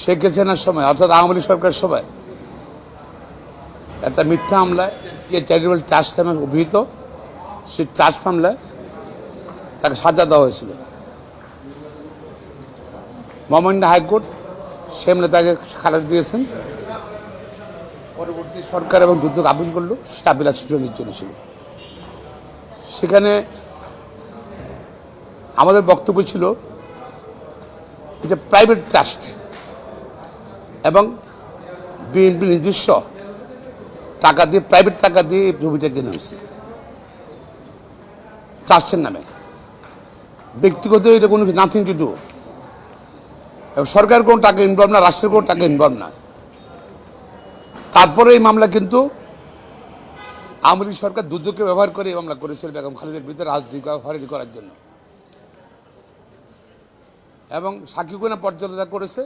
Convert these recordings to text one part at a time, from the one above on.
শেখ হাসিনার সময়, অর্থাৎ আওয়ামী লীগ সরকারের সময়, একটা মিথ্যা হামলায় যে চ্যারিটেবল ট্রাস্ট নামে অভিহিত, সেই ট্রাস্ট মামলায় তাকে সাজা দেওয়া হয়েছিল। মহামান্য হাইকোর্ট সেমনে তাকে খালাস দিয়েছেন। পরবর্তী সরকার এবং যুদ্ধ আপিল করল, সে আপিল শুনানির জন্য ছিল। সেখানে আমাদের বক্তব্য ছিল, এটা প্রাইভেট ট্রাস্ট এবং বিএনপি নিজস্ব টাকা দিয়ে প্রাইভেট টাকা দিয়ে এই জমিটা কেনা হয়েছে ট্রাস্টের নামে। ব্যক্তিগত এটা কোনো নাথিং টু ডু এবং সরকার কোনো টাকা ইনভলভ না, রাষ্ট্রের কোনো টাকা ইনভলভ না। তারপরে এই মামলা কিন্তু আওয়ামী লীগ সরকার দুর্যোগকে ব্যবহার করে এই মামলা করেছিল বেগম খালেদের বিরুদ্ধে রাজনৈতিক হয়রানি করার জন্য। এবং সাক্ষীগণা পর্যালোচনা করেছে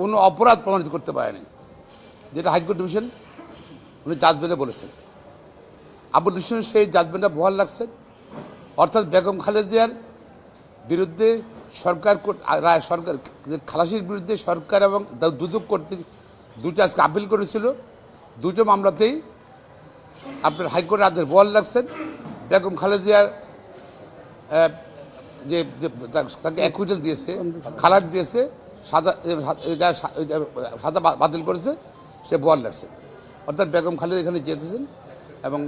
কোনো অপরাধ প্রমাণিত করতে পারেনি। যেটা হাইকোর্ট ডিভিশন উনি জাজমেন্টে বলেছেন। আবুল হোসেন সেই জাজমেন্টটা বহাল লাগছেন অর্থাৎ বেগম খালেদিয়ার বিরুদ্ধে সরকার রায়, সরকার খালাসির বিরুদ্ধে সরকার এবং দুদক কর্তৃক দুটো আজকে আপিল করেছিল। দুটো মামলাতেই আপনার হাইকোর্টের আদেশ বহাল লাগছেন বেগম খালেদিয়ার যে তাকে অ্যাকুইটাল দিয়েছে খালাট দিয়েছে। সাদা এটা বাতিল করেছে সে বহাল লাগছে অর্থাৎ বেগম খালেদ এখানে যেতেছেন এবং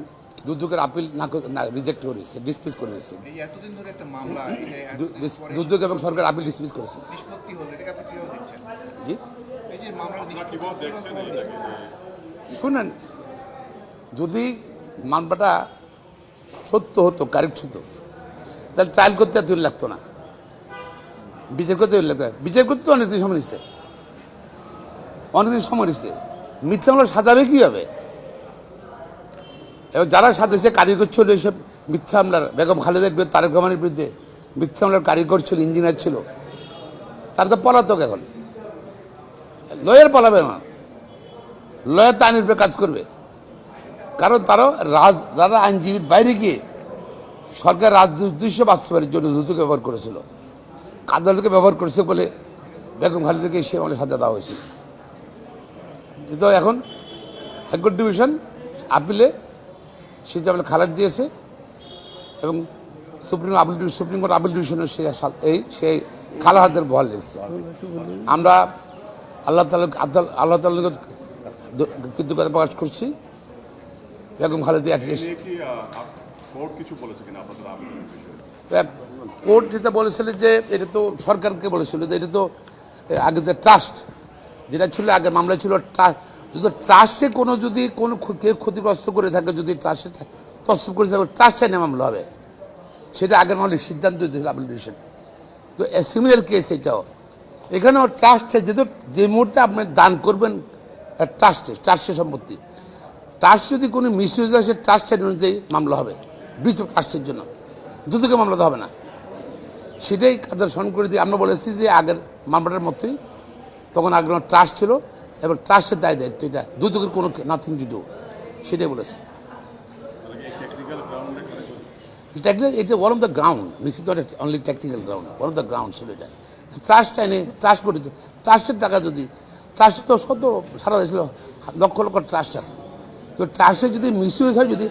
দুদকের আপিল না করে- না রিজেক্ট করেছে ডিসমিস করেছে এই এতদিন ধরে একটা মামলা এটা দু- এতদিন ডিস- পরে দুদক এবং সরকার আপিল ডিসমিস করেছে। জি? শুনেন যদি মামলাটা সত্য হতো কারেক্ট হতো তাহলে ট্রায়াল করতে এত দিন লাগতো না। বিচার করতে লাগতো না। বিচার করতে তো অনেকদিন সময় নিচ্ছে। অনেকদিন সময় নিচ্ছে। মিথ্যা মামলা সাজাবে কী হবে এবং যারা সাজেছে, কারিগর ছিল এইসব মিথ্যা হামলার বেগম খালেদের বিরুদ্ধে, তারেক রহমানের বিরুদ্ধে মিথ্যা হামলার কারিগর ছিল, ইঞ্জিনিয়ার ছিল, তারা তো পলাতক এখন। লয়ার পালাবে না। লয়ার তো আইনের কাজ করবে। কারণ তারা রাজ যারা আইনজীবীর বাইরে গিয়ে সরকার রাজদৃশ্য বাস্তবায়নের জন্য দ্রুতকে ব্যবহার করেছিল। আদালতকে ব্যবহার করেছে বলে বেগম খালিদাকে সে আমলে সাজা দেওয়া হয়েছে। কিন্তু এখন হাইকোর্ট ডিভিশন আপিলে সে যে আমলে খালাদ দিয়েছে এবং supreme appeal supreme court appeal ডিভিশনের সে এই সেই খালা হাতের বহাল লেগেছে আমরা আল্লাহ তালা আল্লাহ তালা কৃতজ্ঞতা প্রকাশ করছি। বেগম খালেদি অ্যাটলিস্ট কিছু বলেছে কিনা আপনাদের কোর্ট যেটা বলেছিল যে এটা তো সরকারকে বলেছিল যে এটা তো আগে যে ট্রাস্ট, যেটা ছিল আগে মামলা ছিল ট্রাস্ট যদি ট্রাস্টে কোনো যদি কোনো কেউ ক্ষতিগ্রস্ত করে থাকে, যদি ট্রাস্টে তস্তব করে থাকে, ট্রাস্ট চাইনে মামলা হবে। সেটা আগের মামলার সিদ্ধান্ত দিয়েছিল ডিভিশন তো সিমিলার কেস এটাও। এখানেও ট্রাস্টে যেহেতু যে মুহূর্তে আপনি দান করবেন ট্রাস্টে, ট্রাস্টের সম্পত্তি। ট্রাস্ট যদি কোনো মিসইউজ ট্রাস্ট চাইন অনুযায়ী মামলা হবে ব্রিচ অফ ট্রাস্টের জন্য। দুদকে মামলা তো হবে না। সেটাই তাদের স্মরণ করে দিয়ে আমরা বলেছি যে আগের মামলাটার মতোই তখন আগ্রহ ট্রাস্ট ছিল এবং ট্রাস্টের দায় দায়িত্ব এটা। দুদকের কোনো নাথিং টু ডু সেটাই বলেছে। টেকনিক্যাল করেছে এটা ওয়ান অফ দ্য গ্রাউন্ড নিশ্চিত only technical ground one of the ground ছিল এটা। ট্রাস্ট চাইনে ট্রাস্ট করে ট্রাস্টের টাকা যদি ট্রাস্ট তো শত, সারা দেশে লক্ষ লক্ষ ট্রাস্ট আছে। তো ট্রাস্টে যদি মিসইউজ হয় যদি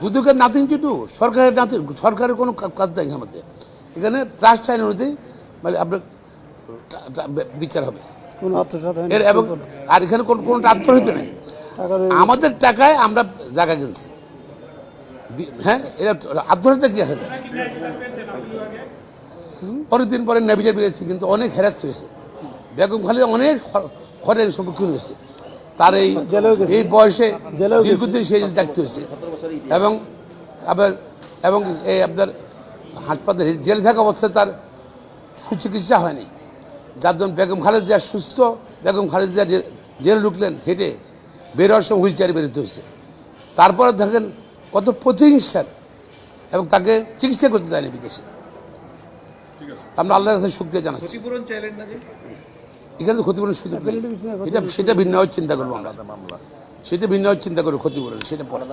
দুদকের নাথিং টু ডু সরকারের নাথিং সরকারের কোনো কাজ নেই এর মধ্যে। এখানে ট্রাস্ট চাইন অনুযায়ী মানে আপনার টা- টা- বিচার হবে। কোনো এর এবং আর এখানে কোন কোনো আত্মহিত নেই। আমাদের টাকায় আমরা জায়গা কিনছি। হ্যাঁ এটা আত্মহত্যা কি আছে? অনেকদিন পরে নেভিজার পেয়েছি কিন্তু অনেক হ্যারাস হয়েছে। বেগম খালি অনেক খরের সম্মুখীন হয়েছে। তার এই বয়সে। দীর্ঘদিন সে দেখতে হয়েছে। এবং আবার এবং এই আপনার হাসপাতালে জেলে থাকা অবস্থায় তার সুচিকিৎসা হয়নি। যার জন্য বেগম খালেদা সুস্থ বেগম খালেদা জেলে ঢুকলেন হেঁটে বের হওয়ার সময় হুইল চেয়ারে বেরোতে হয়েছে। তারপরে দেখেন কত প্রতিহিংসার এবং তাকে চিকিৎসা করতে দেয়নি বিদেশে। আমরা আল্লাহর কাছে শুক্রিয়া জানাচ্ছি। ক্ষতিপূরণ এখানে তো ক্ষতিপূরণের সুযোগ এটা সেটা ভিন্ন চিন্তা করব আমরা। সেটা ভিন্ন চিন্তা করব ক্ষতিপূরণ সেটা পরে।